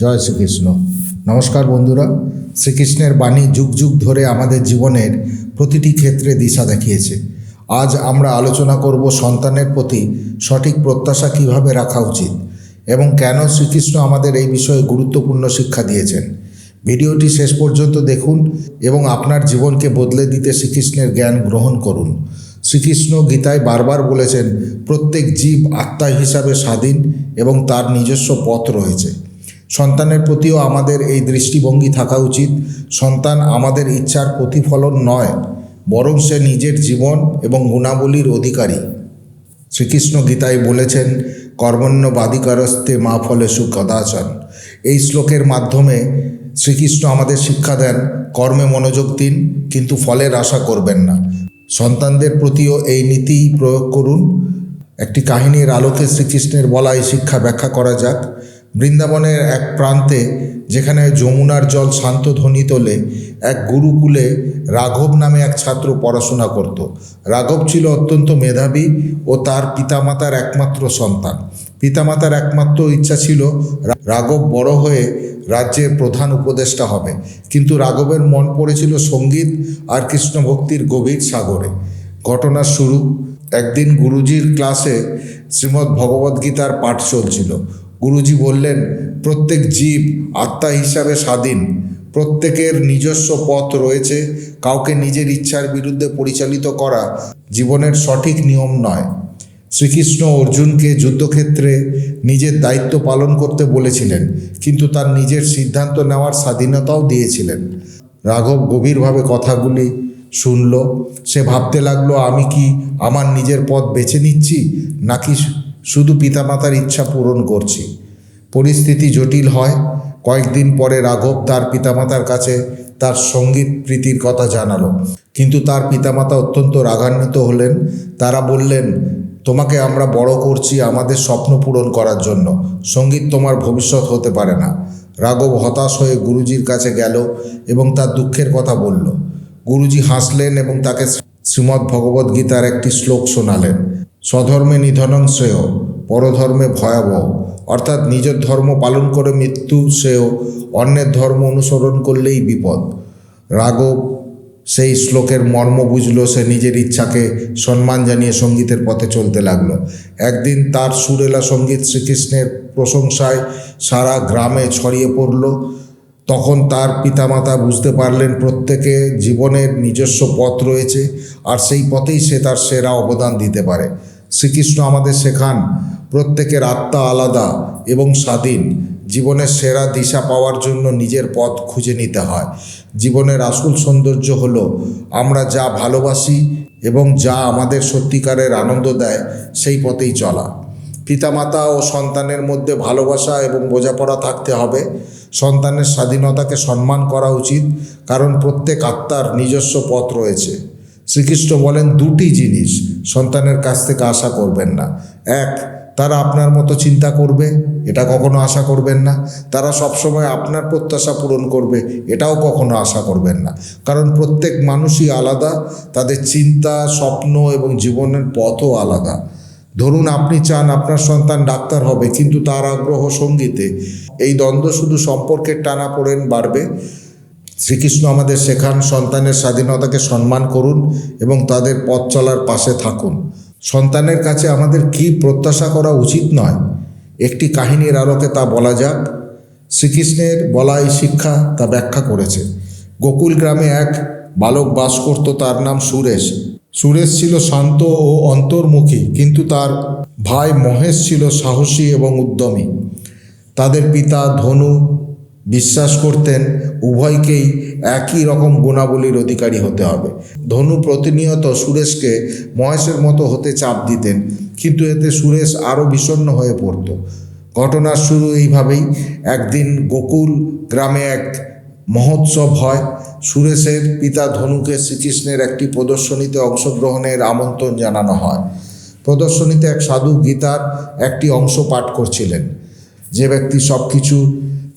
জয় শ্রীকৃষ্ণ। নমস্কার বন্ধুরা, শ্রীকৃষ্ণের বাণী যুগ যুগ ধরে আমাদের জীবনের প্রতিটি ক্ষেত্রে দিশা দেখিয়েছে। আজ আমরা আলোচনা করব সন্তানের প্রতি সঠিক প্রত্যাশা কীভাবে রাখা উচিত এবং কেন শ্রীকৃষ্ণ আমাদের এই বিষয়ে গুরুত্বপূর্ণ শিক্ষা দিয়েছেন। ভিডিওটি শেষ পর্যন্ত দেখুন এবং আপনার জীবনকে বদলে দিতে শ্রীকৃষ্ণের জ্ঞান গ্রহণ করুন। শ্রীকৃষ্ণ গীতায় বারবার বলেছেন, প্রত্যেক জীব আত্মা হিসাবে স্বাধীন এবং তার নিজস্ব পথ রয়েছে। সন্তানের প্রতিও আমাদের এই দৃষ্টিভঙ্গি থাকা উচিত। সন্তান আমাদের ইচ্ছার প্রতিফলন নয়, বরং সে নিজের জীবন এবং গুণাবলীর অধিকারী। শ্রীকৃষ্ণ গীতায় বলেছেন কর্মণ্য বাদিকারস্তে মা ফলে সুকদাচন এই শ্লোকের মাধ্যমে শ্রীকৃষ্ণ আমাদের শিক্ষা দেন, কর্মে মনোযোগ দিন, কিন্তু ফলের আশা করবেন না। সন্তানদের প্রতিও এই নীতি প্রয়োগ করুন। একটি কাহিনীর আলোকে শ্রীকৃষ্ণের বলা এই শিক্ষা ব্যাখ্যা করা যাক। বৃন্দাবনের এক প্রান্তে যেখানে যমুনার জল শান্ত ধ্বনি তোলে, এক গুরুকুলে রাঘব নামে এক ছাত্র পড়াশোনা করত। রাঘব ছিল অত্যন্ত মেধাবী ও তার পিতামাতার একমাত্র সন্তান। পিতামাতার একমাত্র ইচ্ছা ছিল রাঘব বড় হয়ে রাজ্যের প্রধান উপদেষ্টা হবে। কিন্তু রাঘবের মন পড়েছিল সংগীত আর কৃষ্ণ ভক্তির গভীর সাগরে। ঘটনার শুরু একদিন গুরুজির ক্লাসে শ্রীমদ্ ভগবদ্গীতার পাঠ চলছিল। গুরুজি বললেন, প্রত্যেক জীব আত্মা হিসাবে স্বাধীন। প্রত্যেকের নিজস্ব পথ রয়েছে। কাউকে নিজের ইচ্ছার বিরুদ্ধে পরিচালিত করা জীবনের সঠিক নিয়ম নয়। শ্রীকৃষ্ণ অর্জুনকে যুদ্ধক্ষেত্রে নিজের দায়িত্ব পালন করতে বলেছিলেন, কিন্তু তার নিজের সিদ্ধান্ত নেওয়ার স্বাধীনতাও দিয়েছিলেন। রাঘব গভীরভাবে কথাগুলি শুনল। সে ভাবতে লাগল, আমি কি আমার নিজের পথ বেছে নিচ্ছি, নাকি শুধু পিতামাতার ইচ্ছা পূরণ করছি। পরিস্থিতি জটিল হয়। কয়েকদিন পরে রাঘব তার পিতামাতার কাছে তার সংগীত প্রীতির কথা জানালো। কিন্তু তার পিতামাতা অত্যন্ত রাগান্বিত হলেন। তারা বললেন, তোমাকে আমরা বড় করছি আমাদের স্বপ্ন পূরণ করার জন্য। সংগীত তোমার ভবিষ্যৎ হতে পারে না। রাঘব হতাশ হয়ে গুরুজির কাছে গেল এবং তার দুঃখের কথা বলল। গুরুজি হাসলেন এবং তাকে শ্রীমদ্ ভগবদ্ গীতার একটি শ্লোক শোনালেন। স্বধর্মে নিধনং শ্রেয়, পরধর্মে ভয়াবহ। অর্থাৎ নিজের ধর্ম পালন করে মৃত্যু শ্রেয়, অন্যের ধর্ম অনুসরণ করলেই বিপদ। রাঘব সেই শ্লোকের মর্ম বুঝলো, সে নিজের ইচ্ছাকে সম্মান জানিয়ে সঙ্গীতের পথে চলতে লাগল। একদিন তার সুরেলা সংগীত শ্রীকৃষ্ণের প্রশংসায় সারা গ্রামে ছড়িয়ে পড়ল। তখন তার পিতামাতা বুঝতে পারলেন প্রত্যেকে জীবনের নিজস্ব পথ রয়েছে, আর সেই পথেই সে তার সেরা অবদান দিতে পারে। শ্রীকৃষ্ণ আমাদের শেখান, প্রত্যেকের আত্মা আলাদা এবং স্বাধীন। জীবনের সেরা দিশা পাওয়ার জন্য নিজের পথ খুঁজে নিতে হয়। জীবনের আসল সৌন্দর্য হলো, আমরা যা ভালোবাসি এবং যা আমাদের সত্যিকারের আনন্দ দেয়, সেই পথেই চলা। পিতামাতা ও সন্তানের মধ্যে ভালোবাসা এবং বোঝাপড়া থাকতে হবে। সন্তানের স্বাধীনতাকে সম্মান করা উচিত, কারণ প্রত্যেক আত্মার নিজস্ব পথ রয়েছে। শ্রীকৃষ্ণ বলেন দুটি জিনিস সন্তানের কাছ থেকে আশা করবেন না। এক, তারা আপনার মতো চিন্তা করবে, এটা কখনো আশা করবেন না। তারা সবসময় আপনার প্রত্যাশা পূরণ করবে, এটাও কখনো আশা করবেন না। কারণ প্রত্যেক মানুষই আলাদা, তাদের চিন্তা, স্বপ্ন এবং জীবনের পথও আলাদা। ধরুন আপনি চান আপনার সন্তান ডাক্তার হবে, কিন্তু তার আগ্রহ সঙ্গীতে। এই দ্বন্দ্ব শুধু সম্পর্কের টানা পড়েন বাড়বে। শ্রীকৃষ্ণ আমাদের শেখান সন্তানের স্বাধীনতাকে সম্মান করুন এবং তাদের পথ চলার পাশে থাকুন। সন্তানের কাছে আমাদের কি প্রত্যাশা করা উচিত নয়, একটি কাহিনীর আলোকে তা বলা যাক। শ্রীকৃষ্ণের বলা এই শিক্ষা তা ব্যাখ্যা করেছে। গোকুল গ্রামে এক বালক বাস করত, তার নাম সুরেশ। সুরেশ ছিল শান্ত ও অন্তর্মুখী, কিন্তু তার ভাই মহেশ ছিল সাহসী এবং উদ্যমী। তাদের পিতা ধনু বিশ্বাস করতেন উভয়কেই একই রকম গুণাবলীর অধিকারী হতে হবে। ধনু প্রতিনিয়ত সুরেশকে মহেশের মতো হতে চাপ দিতেন, কিন্তু এতে সুরেশ আরও বিষণ্ণ হয়ে পড়ত। ঘটনার শুরু এইভাবেই, একদিন গোকুল গ্রামে এক মহোৎসব হয়। সুরেশের পিতা ধনুকে শ্রীকৃষ্ণের একটি প্রদর্শনীতে অংশগ্রহণের আমন্ত্রণ জানানো হয়। প্রদর্শনীতে এক সাধু গীতার একটি অংশ পাঠ করছিলেন। যে ব্যক্তি সব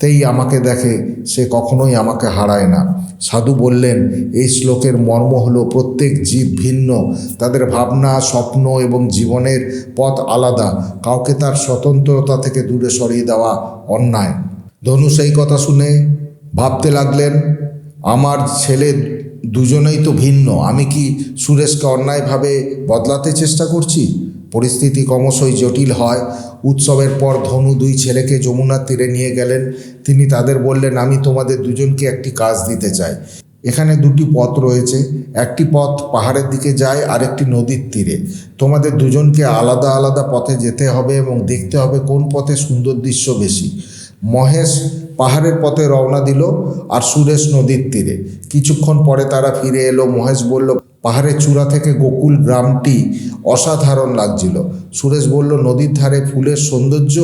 কিছুতেই আমাকে দেখে, সে কখনোই আমাকে হারায় না। সাধু বললেন, এই শ্লোকের মর্ম হলো প্রত্যেক জীব ভিন্ন। তাদের ভাবনা, স্বপ্ন এবং জীবনের পথ আলাদা। কাউকে তার স্বতন্ত্রতা থেকে দূরে সরিয়ে দেওয়া অন্যায়। ধনু সেই কথা শুনে ভাবতে লাগলেন, আমার ছেলে দুজনেই তো ভিন্ন। আমি কি সুরেশকে অন্যায়ভাবে বদলাতে চেষ্টা করছি? পরিস্থিতি ক্রমশই জটিল হয়। উৎসবের পর ধনু দুই ছেলেকে যমুনার তীরে নিয়ে গেলেন। তিনি তাদের বললেন, আমি তোমাদের দুজনকে একটি কাজ দিতে চাই। এখানে দুটি পথ রয়েছে। একটি পথ পাহাড়ের দিকে যায় আর একটি নদীর তীরে। তোমাদের দুজনকে আলাদা আলাদা পথে যেতে হবে এবং দেখতে হবে কোন পথে সুন্দর দৃশ্য বেশি। মহেশ পাহাড়ের পথে রওনা দিল আর সুরেশ নদীর তীরে। কিছুক্ষণ পরে তারা ফিরে এলো। মহেশ বলল পাহাড়ের চূড়া থেকে গোকুল গ্রামটি অসাধারণ লাগছিল। সুরেশ বলল, নদীর ধারে ফুলের সৌন্দর্য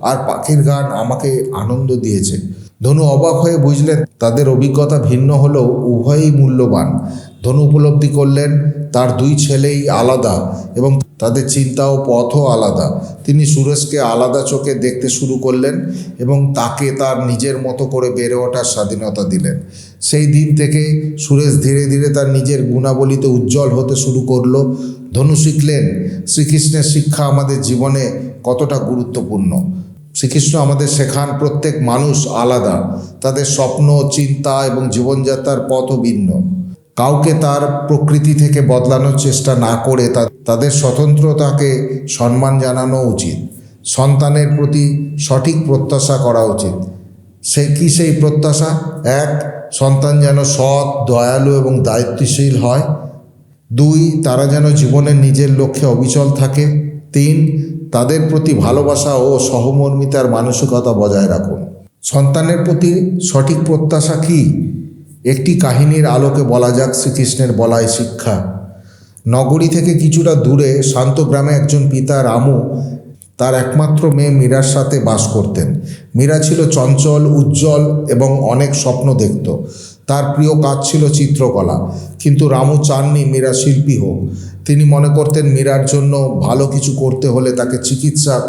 আর পাখির গান আমাকে আনন্দ দিয়েছে। ধনু অবাক হয়ে বুঝলেন, তাদের অভিজ্ঞতা ভিন্ন হলেও উভয়ই মূল্যবান। ধনু উপলব্ধি করলেন, তার দুই ছেলেই আলাদা এবং তাদের চিন্তা ও পথও আলাদা। তিনি সুরেশকে আলাদা চোখে দেখতে শুরু করলেন এবং তাকে তার নিজের মতো করে বেড়ে ওঠার স্বাধীনতা দিলেন। সেই দিন থেকে সুরেশ ধীরে ধীরে তার নিজের গুণাবলীতে উজ্জ্বল হতে শুরু করল। ধনু শিখলেন, শ্রীকৃষ্ণের শিক্ষা আমাদের জীবনে কতটা গুরুত্বপূর্ণ। শ্রীকৃষ্ণ আমাদের শেখান প্রত্যেক মানুষ আলাদা, তাদের স্বপ্ন, চিন্তা এবং জীবনযাত্রার পথও ভিন্ন। কাউকে তার প্রকৃতি থেকে বদলানোর চেষ্টা না করে তাদের স্বতন্ত্রতাকে সম্মান জানানো উচিত। সন্তানের প্রতি সঠিক প্রত্যাশা করা উচিত। সে কি সেই প্রত্যাশা? এক সন্তান যেন সৎ, দয়ালু এবং দায়িত্বশীল হয়। দুই, তারা যেন জীবনের নিজের লক্ষ্যে অবিচল থাকে। তিন, তাদের প্রতি ভালোবাসা ও সহমর্মিতার মানসিকতা বজায় রাখুন। সন্তানের প্রতি সঠিক প্রত্যাশা কি? একটি কাহিনীর আলোকে বলা যাক শ্রীকৃষ্ণের বলায় শিক্ষা। নগরী থেকে কিছুটা দূরে শান্ত গ্রামে একজন পিতা রামু তার একমাত্র মেয়ে মীরার সাথে বাস করতেন। মীরা ছিল চঞ্চল, উজ্জ্বল এবং অনেক স্বপ্ন দেখত। তার প্রিয় কাজ ছিল চিত্রকলা, কিন্তু রামু চাননি মীরা শিল্পী হোক। তিনি মনে করতেন মীরার জন্য ভালো কিছু করতে হলে তাকে চিকিৎসক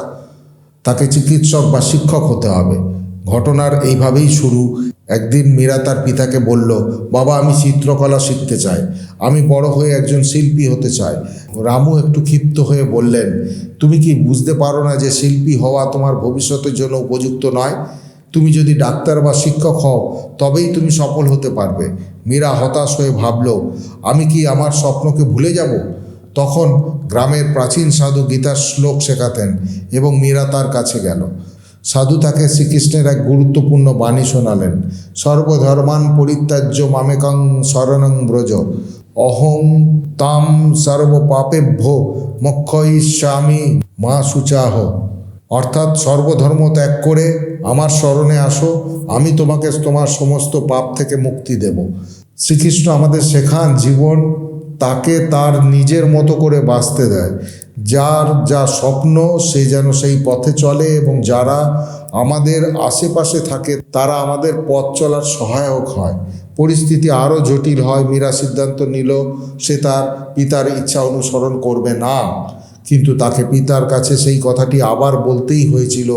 তাকে চিকিৎসক বা শিক্ষক হতে হবে। ঘটনার এইভাবেই শুরু। একদিন মীরা তার পিতাকে বলল, বাবা, আমি চিত্রকলা শিখতে চাই। আমি বড় হয়ে একজন শিল্পী হতে চাই। রামু একটু ক্ষিপ্ত হয়ে বললেন তুমি কি বুঝতে পারো না যে শিল্পী হওয়া তোমার ভবিষ্যতের জন্য উপযুক্ত নয়? তুমি যদি ডাক্তার বা শিক্ষক হও, তবেই তুমি সফল হতে পারবে। মীরা হতাশ হয়ে ভাবল, আমি কি আমার স্বপ্নকে ভুলে যাব? তখন গ্রামের প্রাচীন সাধু গীতার শ্লোক শেখাতেন এবং মীরা তার কাছে গেল। সাধু তাকে শ্রীকৃষ্ণের এক গুরুত্বপূর্ণ বাণী শোনালেন, সর্বধর্মান পরিত্যাজ্য মামেকং শরণং ব্রজ। অহং তাম সর্বপাপেভ্য মক্ষয়িষ্যামি মা সুচাহ। অর্থাৎ সর্বধর্ম ত্যাগ করে আমার স্মরণে আসো, আমি তোমাকে তোমার সমস্ত পাপ থেকে মুক্তি দেব। শ্রীকৃষ্ণ আমাদের শেখান জীবন তাকে তার নিজের মতো করে বাঁচতে দেয়। যার যা স্বপ্ন, সে যেন সেই পথে চলে এবং যারা আমাদের আশেপাশে থাকে, তারা আমাদের পথ চলার সহায়ক হয়। পরিস্থিতি আরও জটিল হয়, মীরা সিদ্ধান্ত নিল, সে তার পিতার ইচ্ছা অনুসরণ করবে না। কিন্তু তাকে পিতার কাছে সেই কথাটি আবার বলতেই হয়েছিল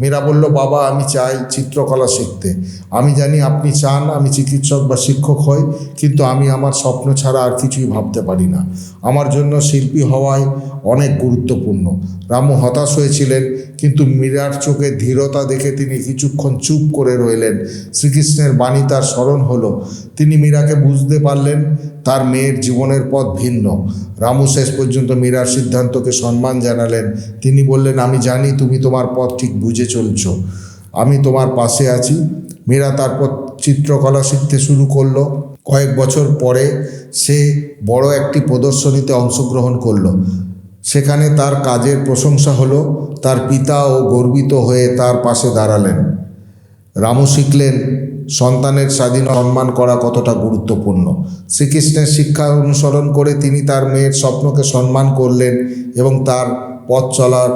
মীরা বলল, বাবা, আমি চাই চিত্রকলা শিখতে। আমি জানি আপনি চান, আমি চিকিৎসক বা শিক্ষক হই, কিন্তু আমি আমার স্বপ্ন ছাড়া আর কিছুই ভাবতে পারি না। আমার জন্য শিল্পী হওয়াই অনেক গুরুত্বপূর্ণ। রামু হতাশ হয়েছিলেন, কিন্তু মীরার চোখে ধীরতা দেখে তিনি কিছুক্ষণ চুপ করে রইলেন। শ্রীকৃষ্ণের বাণী তার স্মরণ হলো। তিনি মীরাকে বুঝতে পারলেন তার মেয়ের জীবনের পথ ভিন্ন। রামু শেষ পর্যন্ত মীরার সিদ্ধান্তকে সম্মান জানালেন। তিনি বললেন, আমি জানি তুমি তোমার পথ ঠিক বুঝে চলছ। আমি তোমার পাশে আছি। মীরা তারপর চিত্রকলা শিখতে শুরু করল। কয়েক বছর পরে সে বড় একটি প্রদর্শনীতে অংশগ্রহণ করল। সেখানে তার কাজের প্রশংসা হলো, তার পিতা ও গর্বিত হয়ে তার পাশে দাঁড়ালেন। রামু শিখলেন সন্তানের স্বাধীন সম্মান করা কতটা গুরুত্বপূর্ণ? শ্রীকৃষ্ণের শিক্ষা অনুসরণ করে তিনি তার মেয়ের স্বপ্নকে সম্মান করলেন এবং তার পথ চলার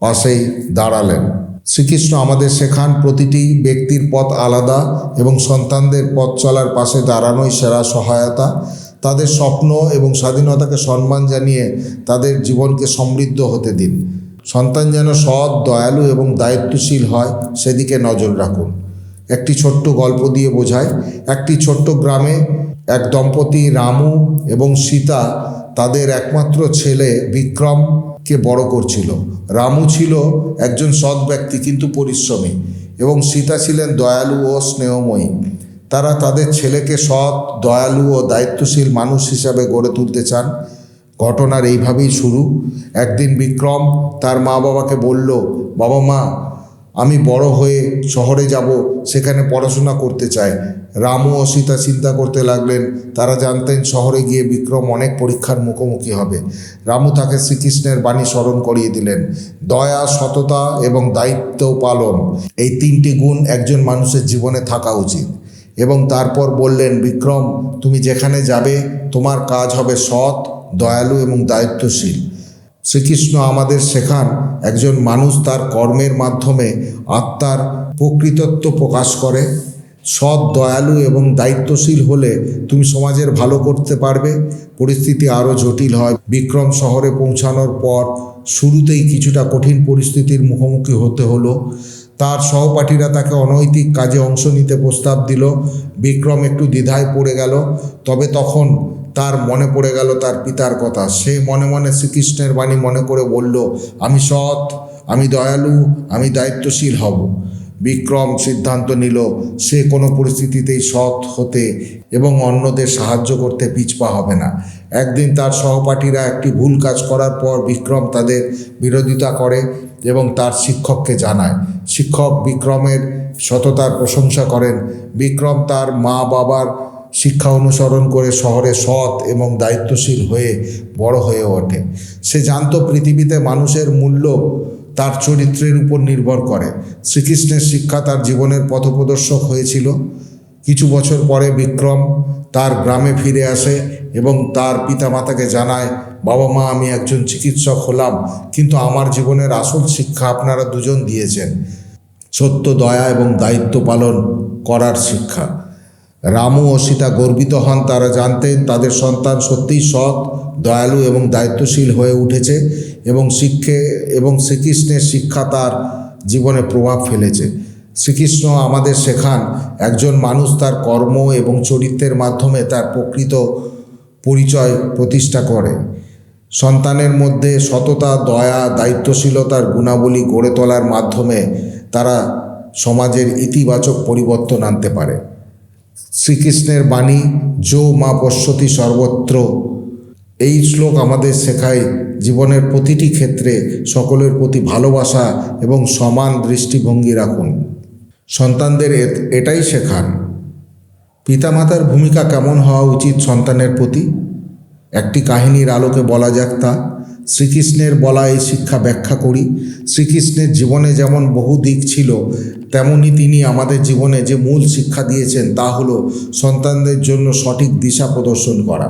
পাশেই দাঁড়ালেন। শ্রীকৃষ্ণ আমাদের শেখান প্রতিটি ব্যক্তির পথ আলাদা এবং সন্তানদের পথ চলার পাশে দাঁড়ানোই সেরা সহায়তা। তাদের স্বপ্ন এবং স্বাধীনতাকে সম্মান জানিয়ে তাদের জীবনকে সমৃদ্ধ হতে দিন। সন্তান যেন সৎ, দয়ালু এবং দায়িত্বশীল হয়, সেদিকে নজর রাখুন। একটি ছোট্ট গল্প দিয়ে বোঝায়। একটি ছোট্ট গ্রামে এক দম্পতি রামু এবং সীতা তাদের একমাত্র ছেলে বিক্রমকে বড় করছিল। রামু ছিল একজন সৎ ব্যক্তি কিন্তু পরিশ্রমী এবং সীতা ছিলেন দয়ালু ও স্নেহময়ী। তারা তাদের ছেলেকে সৎ, দয়ালু ও দায়িত্বশীল মানুষ হিসাবে গড়ে তুলতে চান। ঘটনার এইভাবেই শুরু। একদিন বিক্রম তার মা বাবাকে বলল, বাবা মা আমি বড় হয়ে শহরে যাব, সেখানে পড়াশোনা করতে চাই। রামু ও সীতা চিন্তা করতে লাগলেন, তারা জানতেন শহরে গিয়ে বিক্রম অনেক পরীক্ষার মুখোমুখি হবে। রামু তাকে শ্রীকৃষ্ণের বাণী স্মরণ করিয়ে দিলেন, দয়া, সততা এবং দায়িত্ব পালন, এই তিনটি গুণ একজন মানুষের জীবনে থাকা উচিত। এবং তারপর বললেন, বিক্রম, তুমি যেখানে যাবে, তোমার কাজ হবে সৎ, দয়ালু এবং দায়িত্বশীল। শ্রীকৃষ্ণ আমাদের শেখান, একজন মানুষ তার কর্মের মাধ্যমে আত্মার প্রকৃতত্ব প্রকাশ করে। সৎ, দয়ালু এবং দায়িত্বশীল হলে তুমি সমাজের ভালো করতে পারবে। পরিস্থিতি আরও জটিল হয়। বিক্রম শহরে পৌঁছানোর পর শুরুতেই কিছুটা কঠিন পরিস্থিতির মুখোমুখি হতে হলো। তার সহপাঠীরা তাকে অনৈতিক কাজে অংশ নিতে প্রস্তাব দিল। বিক্রম একটু দ্বিধায় পড়ে গেল। তবে তখন তার মনে পড়ে গেল তার পিতার কথা। সে মনে মনে শ্রীকৃষ্ণের বাণী মনে করে বলল, আমি সৎ, আমি দয়ালু, আমি দায়িত্বশীল হব। বিক্রম সিদ্ধান্ত নিল, সে কোনো পরিস্থিতিতেই সৎ হতে এবং অন্যদের সাহায্য করতে পিছপা হবে না। একদিন তার সহপাঠীরা একটি ভুল কাজ করার পর বিক্রম তাদের বিরোধিতা করে এবং তার শিক্ষককে জানায়। শিক্ষক বিক্রমের সততার প্রশংসা করেন। বিক্রম তার মা বাবার শিক্ষা অনুসরণ করে শহরে সৎ এবং দায়িত্বশীল হয়ে বড় হয়ে ওঠে। সে জানতো পৃথিবীতে মানুষের মূল্য তার চরিত্রের উপর নির্ভর করে। শ্রীকৃষ্ণের শিক্ষা তার জীবনের পথপ্রদর্শক হয়েছিল। কিছু বছর পরে বিক্রম তার গ্রামে ফিরে আসে এবং তার পিতামাতাকে জানায়, বাবা মা, আমি একজন চিকিৎসক হলাম, কিন্তু আমার জীবনের আসল শিক্ষা আপনারা দুজন দিয়েছেন। সত্য, দয়া এবং দায়িত্ব পালন করার শিক্ষা। রামু ও সীতা গর্বিত হন, তারা জানতেন তাদের সন্তান সত্যিই সৎ, দয়ালু এবং দায়িত্বশীল হয়ে উঠেছে এবং শিক্ষে, এবং শ্রীকৃষ্ণের শিক্ষা তার জীবনে প্রভাব ফেলেছে। শ্রীকৃষ্ণ আমাদের শেখান, একজন মানুষ তার কর্ম এবং চরিত্রের মাধ্যমে তার প্রকৃত পরিচয় প্রতিষ্ঠা করে। সন্তানের মধ্যে সততা, দয়া, দায়িত্বশীলতার গুণাবলী গড়ে তোলার মাধ্যমে তারা সমাজের ইতিবাচক পরিবর্তন আনতে পারে। শ্রীকৃষ্ণের বাণী, যো মা পশ্যতি সর্বত্র। এই শ্লোক আমাদের শেখায় জীবনের প্রতিটি ক্ষেত্রে সকলের প্রতি ভালোবাসা এবং সমান দৃষ্টিভঙ্গি রাখুন। সন্তানদের এটাই শেখান। পিতামাতার ভূমিকা কেমন হওয়া উচিত সন্তানের প্রতি? একটি কাহিনীর আলোকে বলা যাক তা। শ্রীকৃষ্ণের বলা এই শিক্ষা ব্যাখ্যা করি। শ্রীকৃষ্ণের জীবনে যেমন বহু দিক ছিল, তেমনি তিনি আমাদের জীবনে যে মূল শিক্ষা দিয়েছেন তা হলো সন্তানদের জন্য সঠিক দিশা প্রদর্শন করা।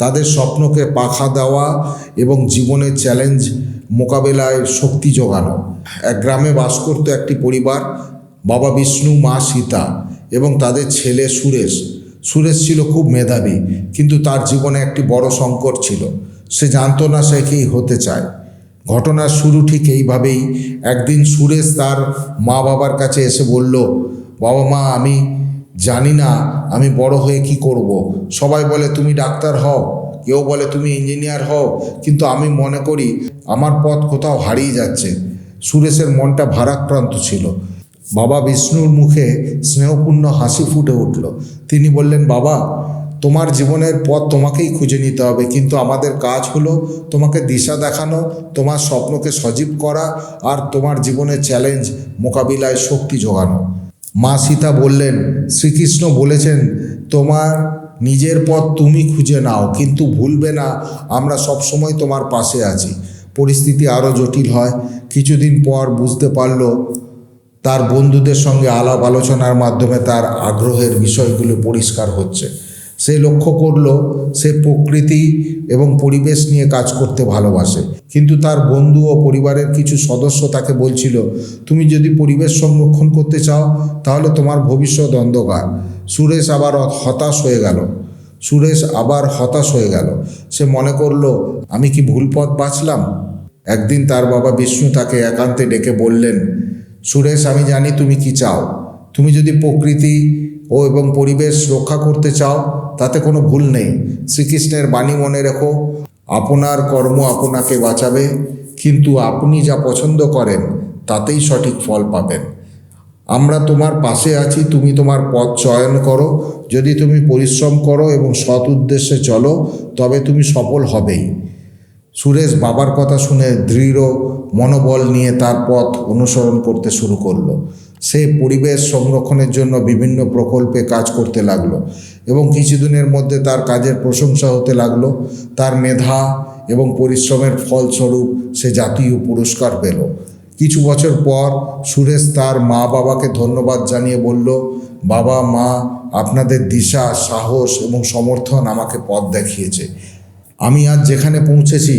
তাদের স্বপ্নকে পাখা দেওয়া এবং জীবনের চ্যালেঞ্জ মোকাবেলায় শক্তি যোগানো এক গ্রামে বাস করত একটি পরিবার, বাবা বিষ্ণু, মা সীতা এবং তাদের ছেলে সুরেশ। সুরেশ ছিল খুব মেধাবী, কিন্তু তার জীবনে একটি বড় সংকট ছিল। সে জানতো না সে কী হতে চায়। ঘটনার শুরু ঠিক এইভাবেই একদিন সুরেশ তার মা বাবার কাছে এসে বলল, বাবা মা, আমি জানি না, আমি বড় হয়ে কি করব। সবাই বলে, তুমি ডাক্তার হও। কেউ বলে, তুমি ইঞ্জিনিয়ার হও। কিন্তু আমি মনে করি, আমার পথ কোথাও হারিয়ে যাচ্ছে। সুরেশের মনটা ভারাক্রান্ত ছিল। বাবা বিষ্ণুর মুখে স্নেহপূর্ণ হাসি ফুটে উঠল। তিনি বললেন, বাবা তোমার জীবনের পথ তোমাকেই খুঁজে নিতে হবে। কিন্তু আমাদের কাজ হলো তোমাকে দিশা দেখানো, তোমার স্বপ্নকে সজীব করা আর তোমার জীবনের চ্যালেঞ্জ মোকাবিলায় শক্তি যোগানো মা সীতা বললেন, শ্রীকৃষ্ণ বলেছেন, তোমার নিজের পথ তুমি খুঁজে নাও, কিন্তু ভুলবে না, আমরা সবসময় তোমার পাশে আছি। পরিস্থিতি আরও জটিল হয়। কিছুদিন পর বুঝতে পারল, তার বন্ধুদের সঙ্গে আলাপ আলোচনার মাধ্যমে তার আগ্রহের বিষয়গুলো পরিষ্কার হচ্ছে। সে লক্ষ্য করল, সে প্রকৃতি এবং পরিবেশ নিয়ে কাজ করতে ভালোবাসে। কিন্তু তার বন্ধু ও পরিবারের কিছু সদস্য তাকে বলছিল, তুমি যদি পরিবেশ সংরক্ষণ করতে চাও, তাহলে তোমার ভবিষ্যৎ অন্ধকার। সুরেশ আবার হতাশ হয়ে গেল। সুরেশ আবার হতাশ হয়ে গেল। সে মনে করল, আমি কি ভুল পথ বাঁচলাম একদিন তার বাবা বিষ্ণু তাকে একান্তে ডেকে বললেন, সুরেশ, আমি জানি তুমি কি চাও। তুমি যদি প্রকৃতি ও এবং পরিবেশ রক্ষা করতে চাও, তাতে কোনো ভুল নেই। শ্রীকৃষ্ণের বাণী মনে রেখো, আপনার কর্ম আপনাকে বাঁচাবে, কিন্তু আপনি যা পছন্দ করেন, তাতেই সঠিক ফল পাবেন। আমরা তোমার পাশে আছি, তুমি তোমার পথ চয়ন করো। যদি তুমি পরিশ্রম করো এবং সৎ উদ্দেশ্যে চলো, তবে তুমি সফল হবেই। সুরেশ বাবার কথা শুনে দৃঢ় মনোবল নিয়ে তার পথ অনুসরণ করতে শুরু করল। সে পরিবেশ সংরক্ষণের জন্য বিভিন্ন প্রকল্পে কাজ করতে লাগল এবং কিছুদিনের মধ্যে তার কাজের প্রশংসা হতে লাগল। তার মেধা এবং পরিশ্রমের ফলস্বরূপ সে জাতীয় পুরস্কার পেল। কিছু বছর পর সুরেশ তার মা বাবাকে ধন্যবাদ জানিয়ে বলল, বাবা, মা, আপনাদের দিশা, সাহস এবং সমর্থন আমাকে পথ দেখিয়েছে। আমি আজ যেখানে পৌঁছেছি,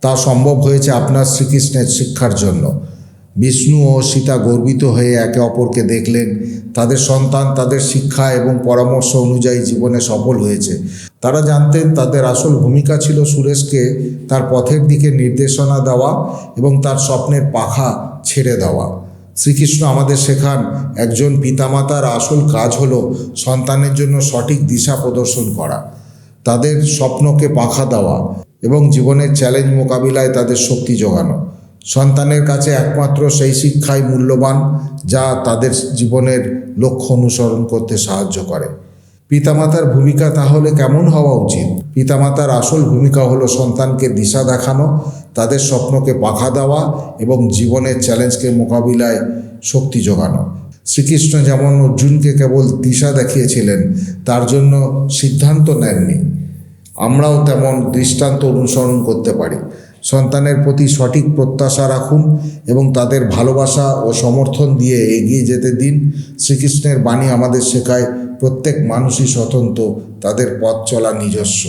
তা সম্ভব হয়েছে আপনার শ্রীকৃষ্ণের শিক্ষার জন্য। বিষ্ণু ও সীতা গর্বিত হয়ে একে অপরকে দেখলেন। তাদের সন্তান, তাদের শিক্ষা এবং পরামর্শ অনুযায়ী জীবনে সফল হয়েছে। তারা জানতেন তাদের আসল ভূমিকা ছিল সুরেশকে তার পথের দিকে নির্দেশনা দেওয়া এবং তার স্বপ্নের পাখা ছেড়ে দেওয়া। শ্রীকৃষ্ণ আমাদের শেখান, একজন পিতামাতার আসল কাজ হলো সন্তানের জন্য সঠিক দিশা প্রদর্শন করা, তাদের স্বপ্নকে পাখা দেওয়া এবং জীবনের চ্যালেঞ্জ মোকাবিলায় তাদের শক্তি যোগানো সন্তানের কাছে একমাত্র সেই শিক্ষাই মূল্যবান, যা তাদের জীবনের লক্ষ্য অনুসরণ করতে সাহায্য করে। পিতামাতার ভূমিকা তাহলে কেমন হওয়া উচিত? পিতামাতার আসল ভূমিকা হলো সন্তানকে দিশা দেখানো, তাদের স্বপ্নকে পাখা দেওয়া এবং জীবনের চ্যালেঞ্জকে মোকাবিলায় শক্তি যোগানো শ্রীকৃষ্ণ যেমন অর্জুনকে কেবল দিশা দেখিয়েছিলেন, তার জন্য সিদ্ধান্ত নেননি। আমরাও তেমন দৃষ্টান্ত অনুসরণ করতে পারি। সন্তানের প্রতি সঠিক প্রত্যাশা রাখুন এবং তাদের ভালোবাসা ও সমর্থন দিয়ে এগিয়ে যেতে দিন। শ্রীকৃষ্ণের বাণী আমাদের শেখায়, প্রত্যেক মানুষই স্বতন্ত্র, তাদের পথ চলা নিজস্ব।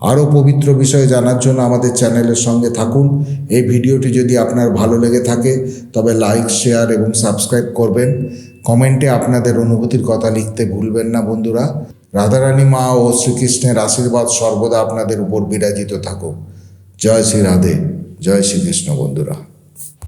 আরও পবিত্র বিষয় জানার জন্য আমাদের চ্যানেলের সঙ্গে থাকুন। এই ভিডিওটি যদি আপনার ভালো লেগে থাকে, তবে লাইক, শেয়ার এবং সাবস্ক্রাইব করবেন। কমেন্টে আপনাদের অনুভূতির কথা লিখতে ভুলবেন না বন্ধুরা। রাধারানী মা ও শ্রীকৃষ্ণের আশীর্বাদ সর্বদা আপনাদের উপর বিরাজিত থাকুক। জয় শ্রী রাধে জয় শ্রীকৃষ্ণ বন্ধুরা।